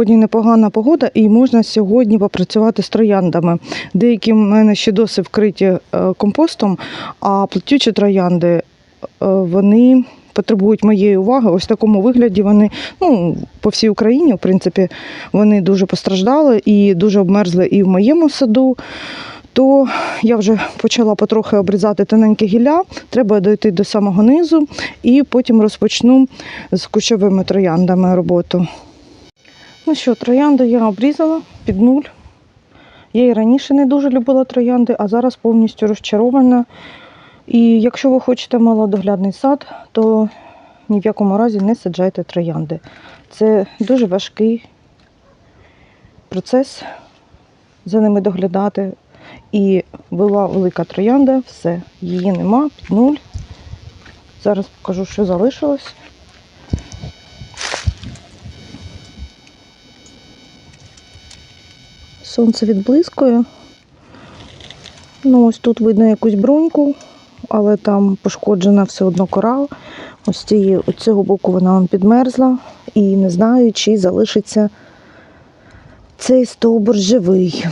сьогодні непогана погода, і можна сьогодні попрацювати з трояндами. Деякі в мене ще досі вкриті е, компостом, а плетючі троянди е, вони потребують моєї уваги. Ось в такому вигляді вони ну, по всій Україні, в принципі, вони дуже постраждали і дуже обмерзли і в моєму саду. То я вже почала потрохи обрізати тоненькі гілля, треба дойти до самого низу і потім розпочну з кущовими трояндами роботу. Ну що, троянди я обрізала під нуль. Я і раніше не дуже любила троянди, а зараз повністю розчарована. І якщо ви хочете малодоглядний сад, то ні в якому разі не саджайте троянди. Це дуже важкий процес за ними доглядати. І була велика троянда, все, її нема, під нуль. Зараз покажу, що залишилось. Сонце відблискує. Ну, ось тут видно якусь бруньку, але там пошкоджена все одно кора. Ось цієї, цього боку вона вам підмерзла. І не знаю, чи залишиться цей стовбур живий.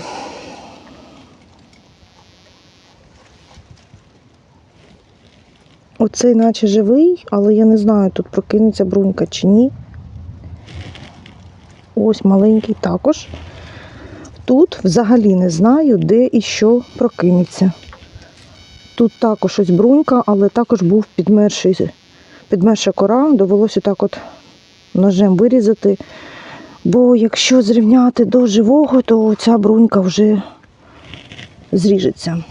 Оцей наче живий, але я не знаю, тут прокинеться брунька чи ні. Ось маленький також. Тут взагалі не знаю, де і що прокинеться. Тут також ось брунька, але також був підмерший, підмерша кора, довелося так от ножем вирізати. Бо якщо зрівняти до живого, то ця брунька вже зріжеться.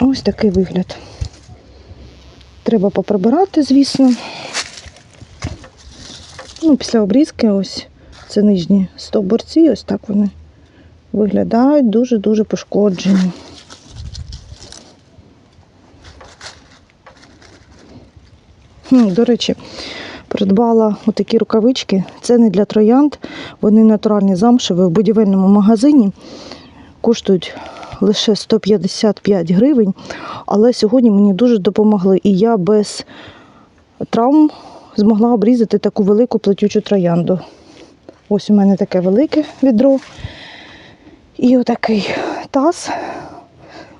Ось такий вигляд. Треба поприбирати, звісно. Ну, після обрізки ось це нижні стовбурці, ось так вони виглядають дуже-дуже пошкоджені. Хм, до речі, придбала отакі рукавички. Це не для троянд, вони натуральні замшеві в будівельному магазині. Коштують лише 155 гривень, але сьогодні мені дуже допомогли. І я без травм змогла обрізати таку велику плетючу троянду. Ось у мене таке велике відро. І отакий таз.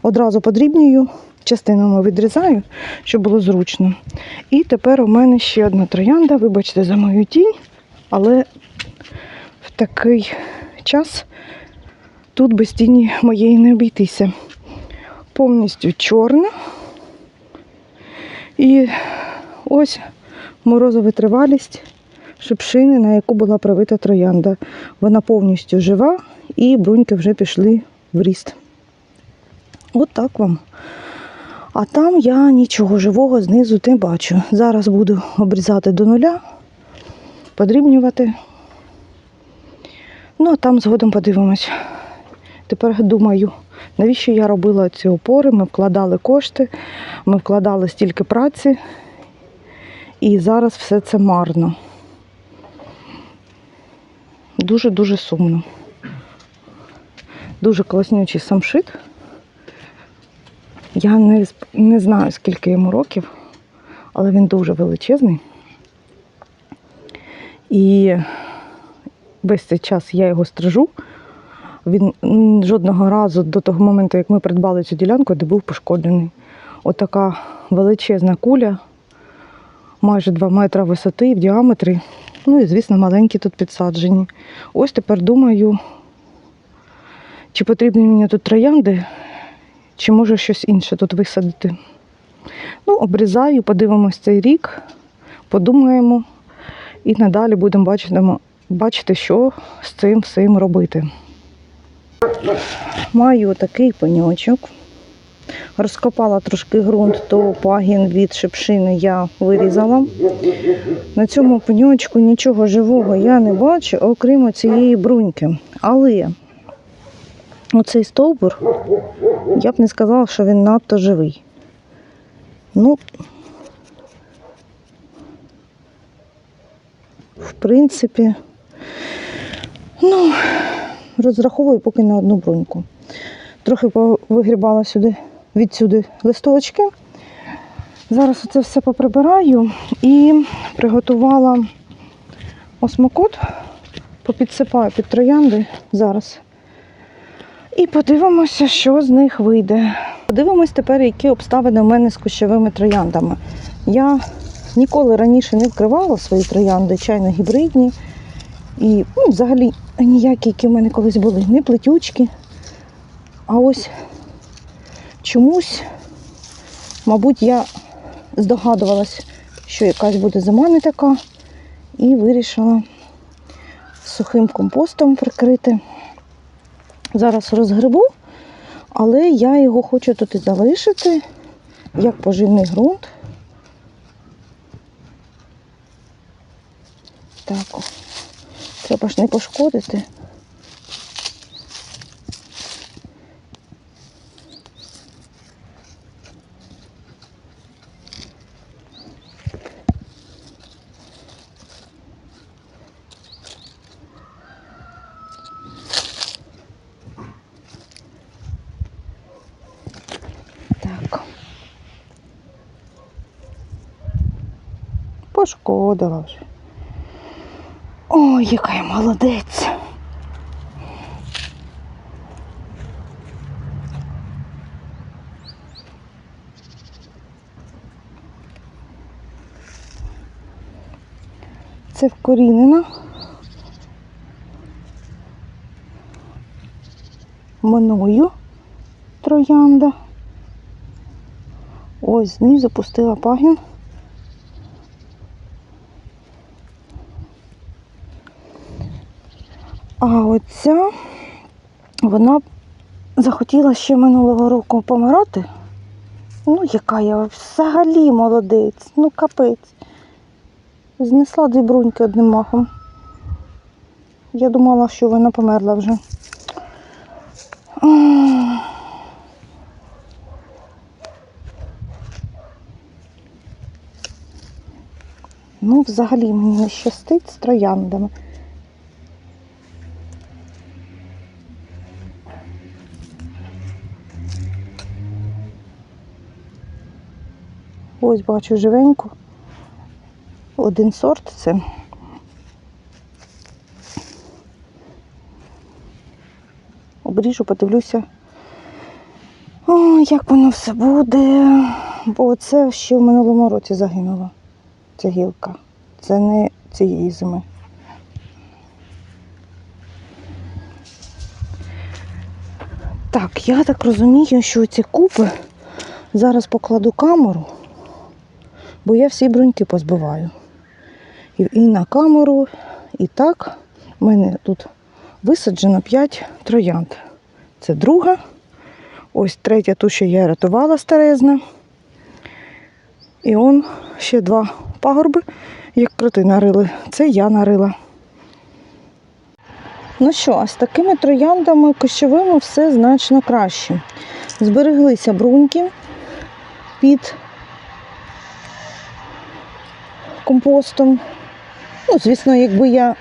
Одразу подрібнюю, частинами відрізаю, щоб було зручно. І тепер у мене ще одна троянда, вибачте за мою тінь, але в такий час тут без тіні моєї не обійтися. Повністю чорна. І ось морозова тривалість шипшини, на яку була привита троянда. Вона повністю жива і бруньки вже пішли в ріст. От так вам. А там я нічого живого знизу не бачу. Зараз буду обрізати до нуля, подрібнювати. Ну, а там згодом подивимось. Тепер думаю, навіщо я робила ці опори? Ми вкладали кошти, ми вкладали стільки праці, і зараз все це марно. Дуже-дуже сумно. Дуже класнючий самшит. Я не, не знаю, скільки йому років, але він дуже величезний. І весь цей час я його стрижу. Він жодного разу до того моменту, як ми придбали цю ділянку, де був пошкоджений. Отака величезна куля, майже 2 метри висоти в діаметрі. Ну і, звісно, маленькі тут підсаджені. Ось тепер думаю, чи потрібні мені тут троянди, чи може щось інше тут висадити. Ну, обрізаю, подивимось цей рік, подумаємо і надалі будемо бачити, бачити, що з цим всім робити. Маю такий пеньочок. Розкопала трошки ґрунт, то пагін від шипшини я вирізала. На цьому пеньочку нічого живого я не бачу, окрім цієї бруньки. Але оцей стовбур, я б не сказала, що він надто живий. Ну, в принципі, ну, розраховую поки на одну бруньку. Трохи вигрібала сюди відсюди листочки. Зараз це все поприбираю і приготувала осмокот, попідсипаю під троянди зараз. І подивимося, що з них вийде. Подивимось тепер, які обставини в мене з кущовими трояндами. Я ніколи раніше не вкривала свої троянди, чайно гібридні. І ну, взагалі ніякі, які в мене колись були, не плетючки. А ось чомусь, мабуть, я здогадувалась, що якась буде зима не така, і вирішила сухим компостом прикрити. Зараз розгребу, але я його хочу тут і залишити як поживний ґрунт. Так, треба ж не пошкодити. Так. Пошкодила вже. Ой, яка я молодець. Це вкорінена. Мною троянда. Ось знизу запустила пагін. А оця вона захотіла ще минулого року помирати. Ну, яка я взагалі молодець, ну капець. Знесла дві бруньки одним махом. Я думала, що вона померла вже. Ну, взагалі мені не щастить з трояндами. Ось бачу живеньку. Один сорт це. Обріжу, подивлюся. О, як воно все буде. Бо це ще в минулому році загинуло. Ця гілка. Це не цієї зими. Так, я так розумію, що ці купи зараз покладу камеру, бо я всі бруньки позбиваю. І, на камеру, і так. У мене тут висаджено 5 троянд. Це друга. Ось третя, ту, що я рятувала старезна. І он ще два пагорби, як кроти нарили. Це я нарила. Ну що, а з такими трояндами кущовими все значно краще. Збереглися бруньки під компостом. Ну, звісно, якби я,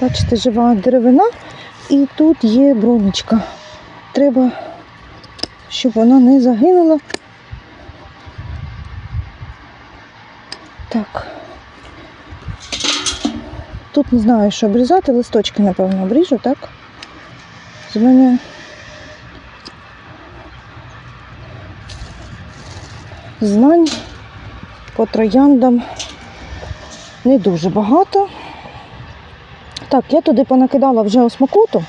бачите, жива деревина, і тут є брунечка. Треба, щоб вона не загинула. Так. Тут не знаю, що обрізати, листочки, напевно, обріжу, так? З мене знань по трояндам не дуже багато. Так, я туди понакидала вже осмокоту,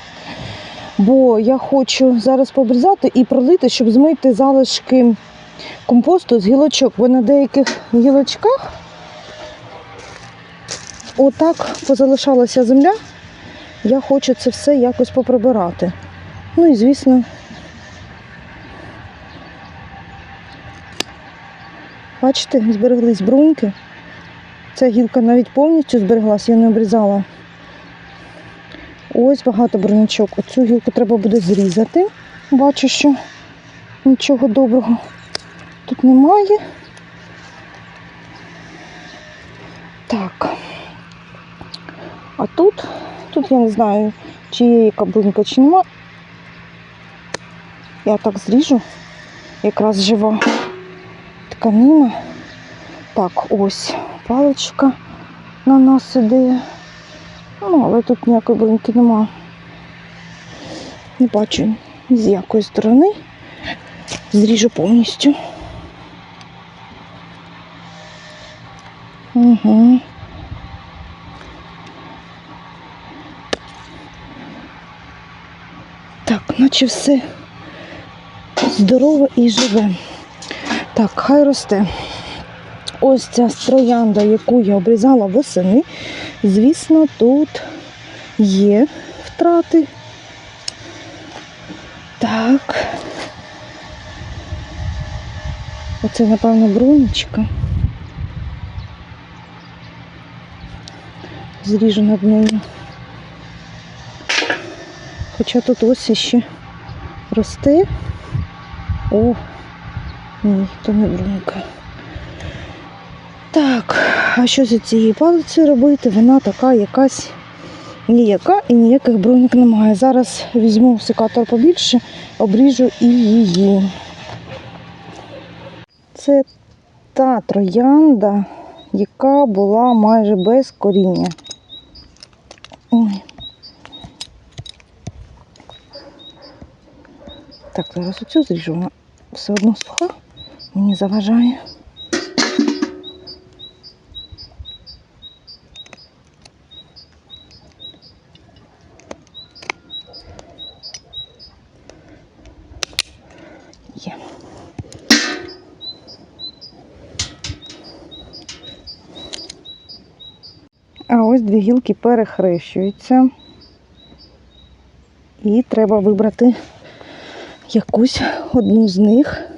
бо я хочу зараз пообрізати і пролити, щоб змити залишки компосту з гілочок, бо на деяких гілочках отак позалишалася земля. Я хочу це все якось поприбирати. Ну і звісно, бачите, збереглись бруньки. Ця гілка навіть повністю збереглась, я не обрізала. Ось багато брунячок. Оцю гілку треба буде зрізати. Бачу, що нічого доброго тут немає. Так. А тут, тут я не знаю, чи є яка брунька, чи нема. Я так зріжу. Якраз жива тканина. Так, ось. паличка на нас іде. Ну, але тут ніякої бруньки нема. Не бачу з якої сторони. Зріжу повністю. Угу. Так, наче все здорове і живе. Так, хай росте. Ось ця троянда, яку я обрізала восени. Звісно, тут є втрати. Так. Оце, напевно, брунечка. Зріжу над нею. Хоча тут ось ще росте. О, то не брунька. Так, а що з цією палицею робити? Вона така якась ніяка і ніяких бруньок немає. Зараз візьму секатор побільше, обріжу і її. Це та троянда, яка була майже без коріння. Ой. Так, зараз оцю зріжу, вона все одно суха, мені заважає. Є. А ось дві гілки перехрещуються. І треба вибрати якусь одну з них.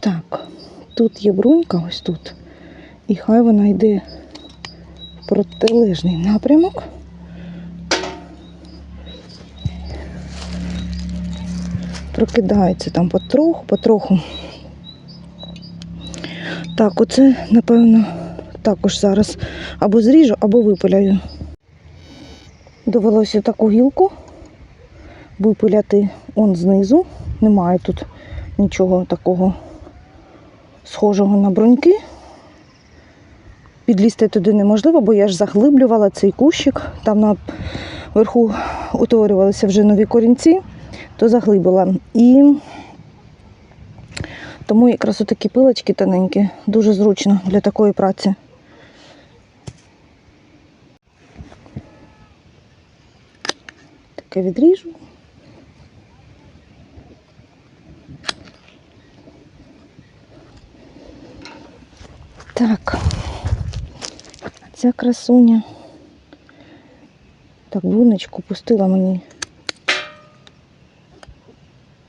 Так, тут є брунька, ось тут. І хай вона йде в протилежний напрямок. Прокидається там потроху, потроху. Так, оце, напевно, також зараз або зріжу, або випиляю. Довелося таку гілку випиляти он знизу. Немає тут нічого такого схожого на бруньки. Підлізти туди неможливо, бо я ж заглиблювала цей кущик. Там наверху утворювалися вже нові корінці, то заглибила. І тому якраз отакі пилочки тоненькі, дуже зручно для такої праці. Таке відріжу. Так, ця красуня. Так, бруночку пустила мені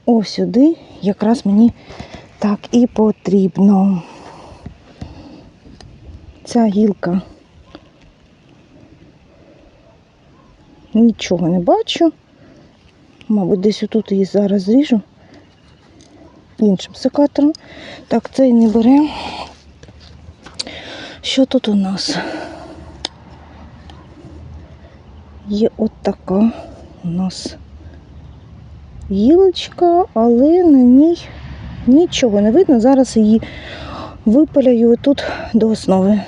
ось сюди, якраз мені так і потрібно. Ця гілка. Нічого не бачу. Мабуть, десь отут її зараз зріжу іншим секатором. Так, цей не бере. Що тут у нас? Є от така у нас гілочка, але на ній нічого не видно. Зараз її випиляю тут до основи.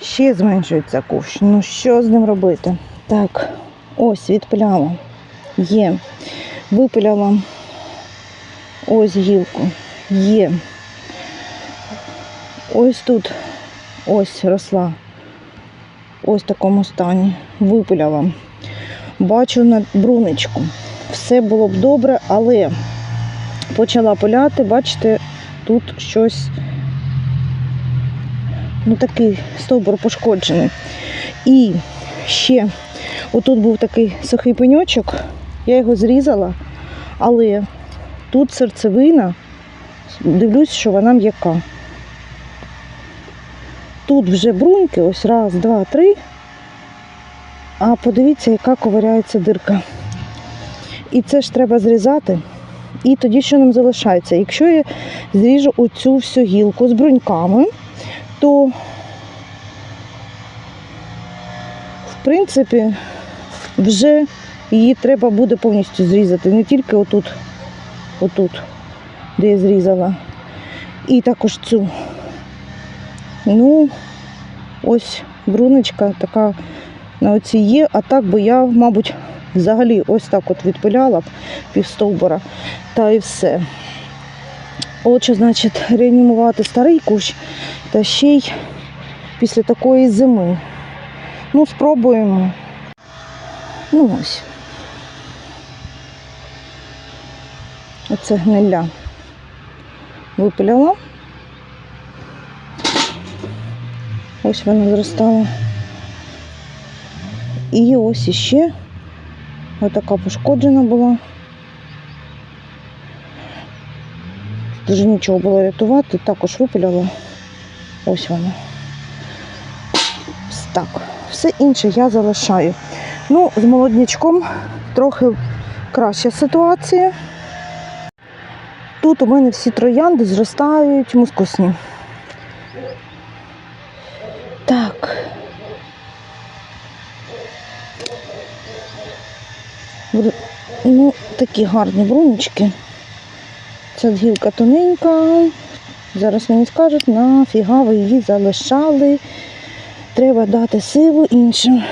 Ще зменшується кущ. Ну що з ним робити? Так, ось відпиляла. Є. Випиляла ось гілку. Є. Ось тут ось росла. Ось в такому стані. Випиляла. Бачу на брунечку. Все було б добре, але почала пиляти, бачите, тут щось ну такий стовбур пошкоджений. І ще отут був такий сухий пеньочок, я його зрізала, але тут серцевина, дивлюсь, що вона м'яка. Тут вже бруньки, ось раз, два, три. А подивіться, яка ковиряється дирка. І це ж треба зрізати. І тоді що нам залишається? Якщо я зріжу оцю всю гілку з бруньками, то в принципі вже Її треба буде повністю зрізати, не тільки отут, отут, де я зрізала. І також цю. Ну, ось бруночка така на оцій є, а так би я, мабуть, взагалі ось так от відпиляла б півстовбура та і все. Отже, значить, реанімувати старий кущ та ще й після такої зими. Ну, спробуємо. Ну ось. Оце гниля. Випиляла. Ось вона зростала. І ось іще отака пошкоджена була. Дуже нічого було рятувати, також випиляла. Ось вона. Так, все інше я залишаю. Ну, з молоднячком трохи краща ситуація. Тут у мене всі троянди зростають мускусні. Ну, такі гарні бруночки. Ця гілка тоненька. Зараз мені скажуть, нафіга ви її залишали. Треба дати силу іншим.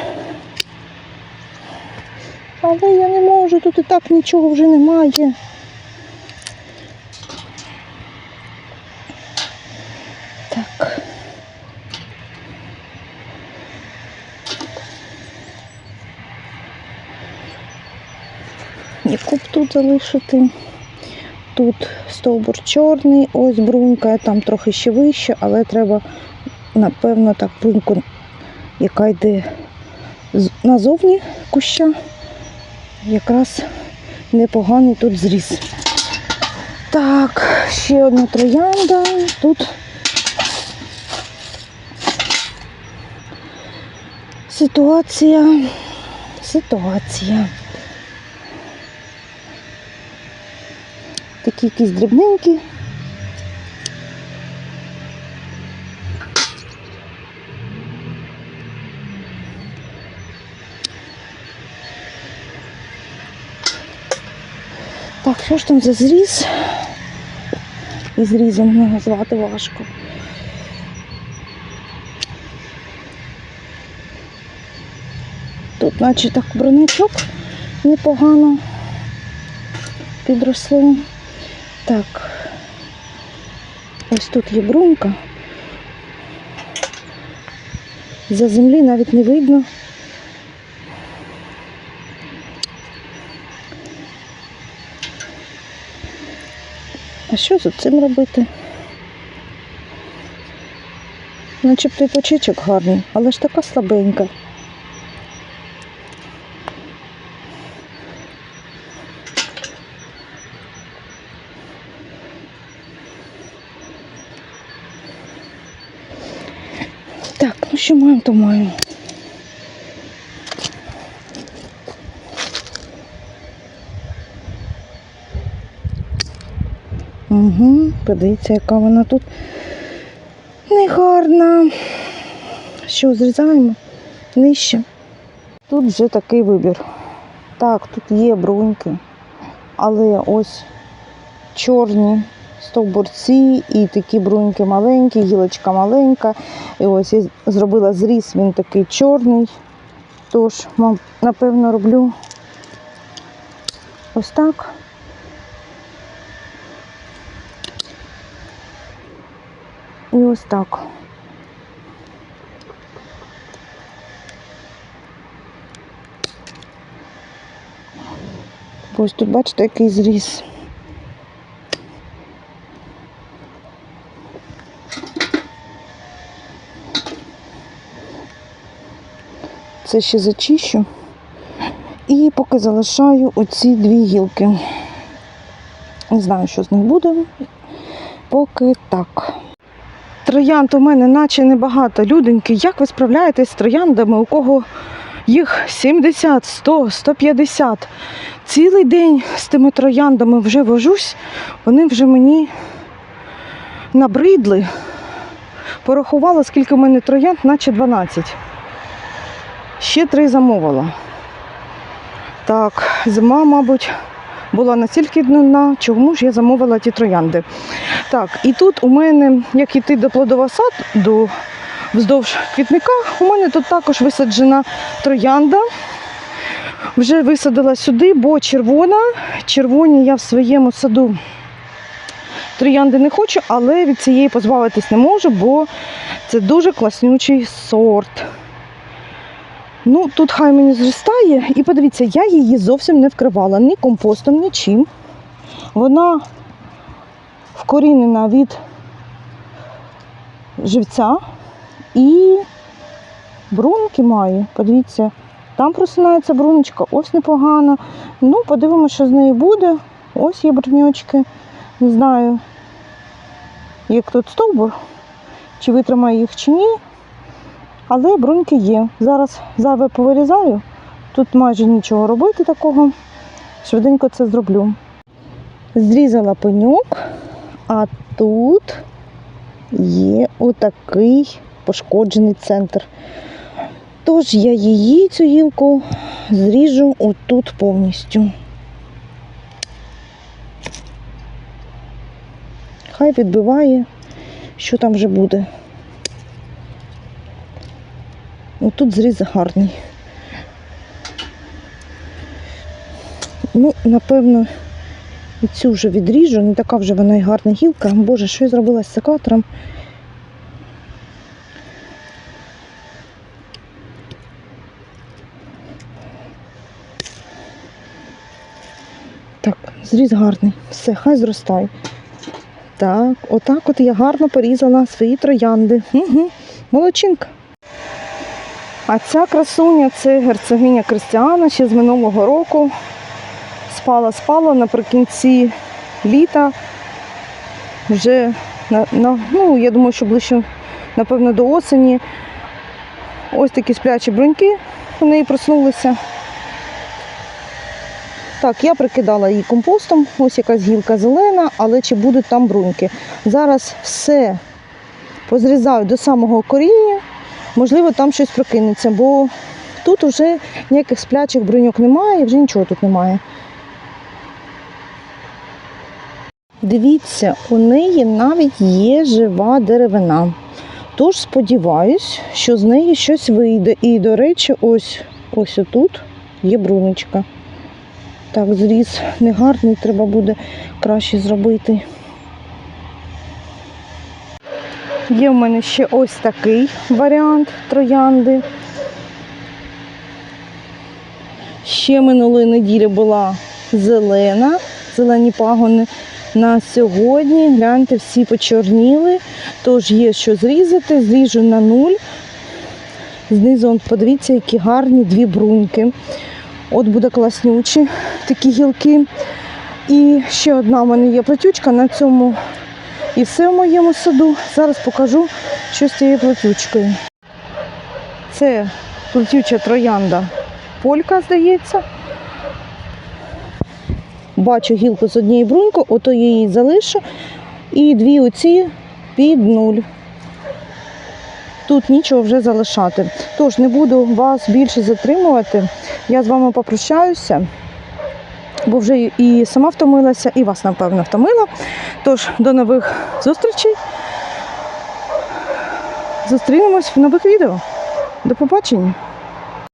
Але я не можу, тут і так нічого вже немає. Так. Яку б тут залишити? Тут стовбур чорний, ось брунька, там трохи ще вище, але треба, напевно, так бруньку, яка йде назовні куща, якраз непоганий тут зріз. Так, ще одна троянда. Тут ситуація. Ситуація. Такі якісь дрібненькі. Так, що ж там за зріз? І зрізом назвати важко. Тут, наче так, бронячок непогано підросло. Так. Ось тут є брунька. За землі навіть не видно. А що з цим робити? Начебто і почечок гарний, але ж така слабенька. Так, ну що маємо, то маємо. Угу, подивіться, яка вона тут негарна. Що, зрізаємо нижче. Тут вже такий вибір. Так, тут є бруньки, але ось чорні стовбурці і такі бруньки маленькі, гілочка маленька. І ось я зробила зріз, він такий чорний. Тож, напевно, роблю ось так. І ось так. Ось тут бачите, який зріз. Це ще зачищу. І поки залишаю оці дві гілки. Не знаю, що з них буде. Поки так. Троянд у мене наче небагато. Люденьки, як ви справляєтесь з трояндами, у кого їх 70, 100, 150. Цілий день з тими трояндами вже вожусь, вони вже мені набридли. Порахувала, скільки в мене троянд, наче 12. Ще три замовила. Так, зима, мабуть, була настільки дневна, чому ж я замовила ті троянди. Так, і тут у мене, як іти до плодового саду, вздовж квітника, у мене тут також висаджена троянда. Вже висадила сюди, бо червона. Червоні я в своєму саду троянди не хочу, але від цієї позбавитись не можу, бо це дуже класнючий сорт. Ну, тут хай мені зростає. І подивіться, я її зовсім не вкривала ні компостом, нічим. Вона вкорінена від живця і брунки має. Подивіться, там просинається бруночка, ось непогано. Ну, подивимося, що з нею буде. Ось є бруньочки. Не знаю, як тут стовбур, чи витримає їх чи ні. Але бруньки є. Зараз зайве повирізаю. Тут майже нічого робити такого. Швиденько це зроблю. Зрізала пеньок, а тут є отакий пошкоджений центр. Тож я її, цю гілку, зріжу отут повністю. Хай відбиває, що там вже буде. Отут зріз гарний. Ну, напевно, і цю вже відріжу, не така вже вона і гарна гілка. Боже, що я зробила з секатором? Так, зріз гарний. Все, хай зростає. Так, отак от я гарно порізала свої троянди. Угу. Молодчинка. А ця красуня це герцогиня Кристіана ще з минулого року. Спала, спала наприкінці літа. Вже на, на, ну, я думаю, що ближче, напевно, до осені. Ось такі сплячі бруньки у неї проснулися. Так, я прикидала її компостом, ось якась гілка зелена, але чи будуть там бруньки. Зараз все позрізаю до самого коріння, можливо, там щось прокинеться, бо тут вже ніяких сплячих бруньок немає, вже нічого тут немає. Дивіться, у неї навіть є жива деревина. Тож сподіваюсь, що з неї щось вийде. І, до речі, ось ось отут є бруночка. Так, зріз негарний, треба буде краще зробити. Є в мене ще ось такий варіант троянди. Ще минулої неділі була зелена, зелені пагони. На сьогодні, гляньте, всі почорніли, тож є що зрізати, зріжу на нуль. Знизу, подивіться, які гарні дві бруньки. От буде класнючі такі гілки. І ще одна в мене є плетючка на цьому. І все в моєму саду. Зараз покажу, що з цією плетючкою. Це плетюча троянда полька, здається. Бачу гілку з однієї бруньки, ото її залишу. І дві оці під нуль. Тут нічого вже залишати. Тож не буду вас більше затримувати. Я з вами попрощаюся, бо вже і сама втомилася, і вас, напевно, втомила. Тож, до нових зустрічей. Зустрінемось в нових відео. До побачення!